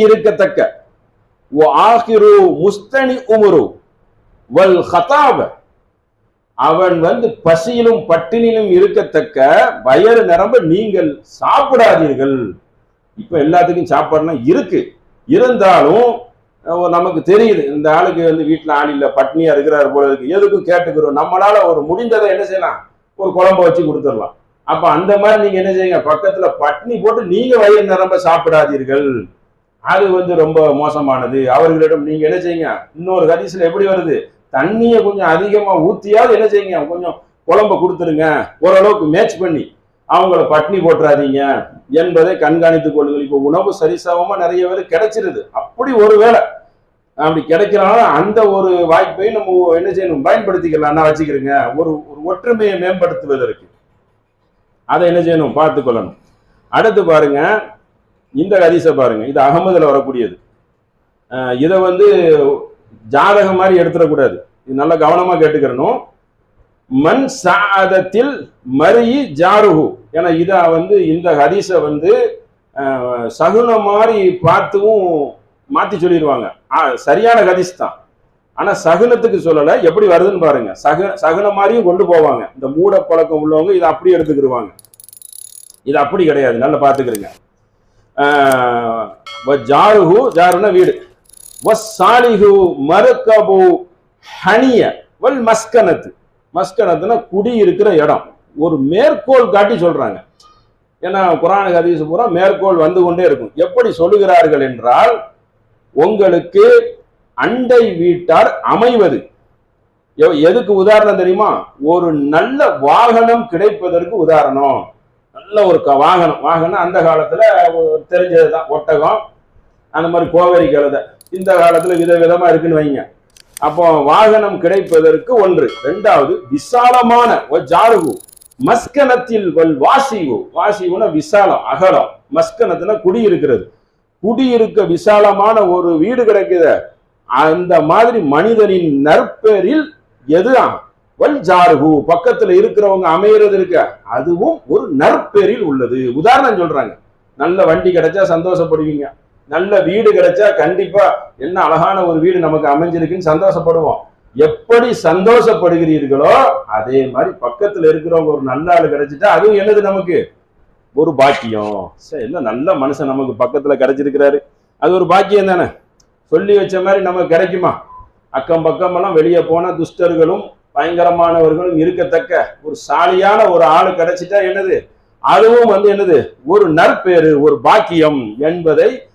இருக்கத்தக்க. ஆகிரு முஸ்தனி உமரு வல் ஹதாப அவன் வந்து பசியிலும் பட்டினிலும் இருக்கத்தக்க வயறு நிரம்ப நீங்கள் சாப்பிடாதீர்கள். இப்ப எல்லாத்துக்கும் சாப்பாடுலாம் இருக்கு. இருந்தாலும் நமக்கு தெரியுது. இந்த ஆளுக்கு வந்து வீட்டுல ஆள் இல்ல பட்னியா இருக்கிறாரு போல இருக்கு. எதுக்கும் கேட்டுக்கிறோம். நம்மளால ஒரு முடிந்ததை என்ன செய்யலாம்? ஒரு குழம்ப வச்சு கொடுத்துடலாம். அப்ப அந்த மாதிரி நீங்க என்ன செய்யுங்க? பக்கத்துல பட்னி போட்டு நீங்க வயிறு நிரம்ப சாப்பிடாதீர்கள். அது வந்து ரொம்ப மோசமானது. அவர்களிடம் நீங்க என்ன செய்யுங்க? இன்னொரு ஹதீஸ்ல எப்படி வருது? தண்ணியை கொஞ்சம் அதிகமா ஊத்தியாவது என்ன செய்யுங்க? கொஞ்சம் குழம்ப கொடுத்துருங்க. ஓரளவுக்கு மேட்ச் பண்ணி. அவங்கள பட்னி போட்டுறாதீங்க என்பதை கண்காணித்துக் கொள்ளுங்கள். இப்போ உணவு சரிசமமா நிறைய பேர் கிடைச்சிருது. அப்படி ஒரு வேளை. அப்படி கிடைக்கிறனால அந்த ஒரு வாய்ப்பை நம்ம என்ன செய்யணும்? பயன்படுத்திக்கலாம். நான் வச்சுக்கிறேங்க. ஒரு ஒரு ஒற்றுமையை மேம்படுத்துவதற்கு. அதை என்ன செய்யணும்? பார்த்து கொள்ளணும். அடுத்து பாருங்க. இந்த ஹதீஸை பாருங்க. இது அகமதுல வரக்கூடியது. இதை வந்து ஜாதகம் மாதிரி எடுத்துடக்கூடாது. இது நல்லா கவனமா கேட்டுக்கிறணும். மண் சாதத்தில் மறியி ஜாருஹு ஏன்னா இதை வந்து இந்த ஹதீஸை வந்து சகுன மாதிரி பார்த்தும் மாத்தி சொல்லிடுவாங்க சரியான ஹதீஸ் தான். ஆனா சகுனத்துக்கு சொல்லலை. எப்படி வருதுன்னு பாருங்க. சகு சகுன மாதிரியும் கொண்டு போவாங்க. இந்த மூட பழக்கம் உள்ளவங்க இதை அப்படி எடுத்துக்கிடுவாங்க இது அப்படி கிடையாது. நல்லா பார்த்துக்கிறீங்க ஜாருஹு ஜாருன்னா வீடு. வசாலிஹு மறுக்கபு மருக்கபு ஹனிய வல் மஸ்கனத்து. மஸ்கனத்துனா குடி இருக்கிற இடம். ஒரு மேற்கோள் காட்டி சொல்றாங்க. ஏன்னா குரானுக்கு ஹதீஸ் பூரா மேற்கோள் வந்து கொண்டே இருக்கும். எப்படி சொல்லுகிறார்கள் என்றால் உங்களுக்கு அண்டை வீட்டார் அமைவது. எதுக்கு உதாரணம் தெரியுமா? ஒரு நல்ல வாகனம் கிடைப்பதற்கு உதாரணம். நல்ல ஒரு க- வாகனம். வாகனம் அந்த காலத்துல தெரிஞ்சது தான் ஒட்டகம் அந்த மாதிரி கோவரி கழுதை. இந்த காலத்துல விதவிதமா இருக்குன்னு வைங்க. அப்போ வாகனம் கிடைப்பதற்கு ஒன்று. ரெண்டாவது விசாலமான ஜாருகு. மஸ்கனத்தில் வல் வாசிவு. வாசிவுனா விசாலம் அகலம். மஸ்கனத்துல குடியிருக்கிறது குடியிருக்க விசாலமான ஒரு வீடு கிடைக்குது. அந்த மாதிரி மனிதனின் நற்பெயரில் எதுதான் வல் ஜாருகு பக்கத்துல இருக்கிறவங்க அமையறது இருக்க. அதுவும் ஒரு நற்பெயரில் உள்ளது. உதாரணம் சொல்றாங்க. நல்ல வண்டி கிடைச்சா சந்தோஷப்படுவீங்க. நல்ல வீடு கிடைச்சா கண்டிப்பா என்ன அழகான ஒரு வீடு நமக்கு அமைஞ்சிருக்குன்னு சந்தோஷப்படுவோம். எப்படி சந்தோஷப்படுகிறீர்களோ அதே மாதிரி பக்கத்துல இருக்கிறவங்க ஒரு நல்ல ஆள் கிடைச்சிட்டா அதுவும் என்னது நமக்கு? ஒரு பாக்கியம். சரி என்ன நல்ல மனுஷன் நமக்கு பக்கத்துல கிடைச்சிருக்கிறாரு. அது ஒரு பாக்கியம் தானே? சொல்லி வச்ச மாதிரி நமக்கு கிடைக்குமா? அக்கம் பக்கம் எல்லாம் வெளியே போன துஷ்டர்களும் பயங்கரமானவர்களும் இருக்கத்தக்க ஒரு சாலியான ஒரு ஆள் கிடைச்சிட்டா என்னது? அதுவும் வந்து என்னது? ஒரு நற்பேறு ஒரு பாக்கியம் என்பதை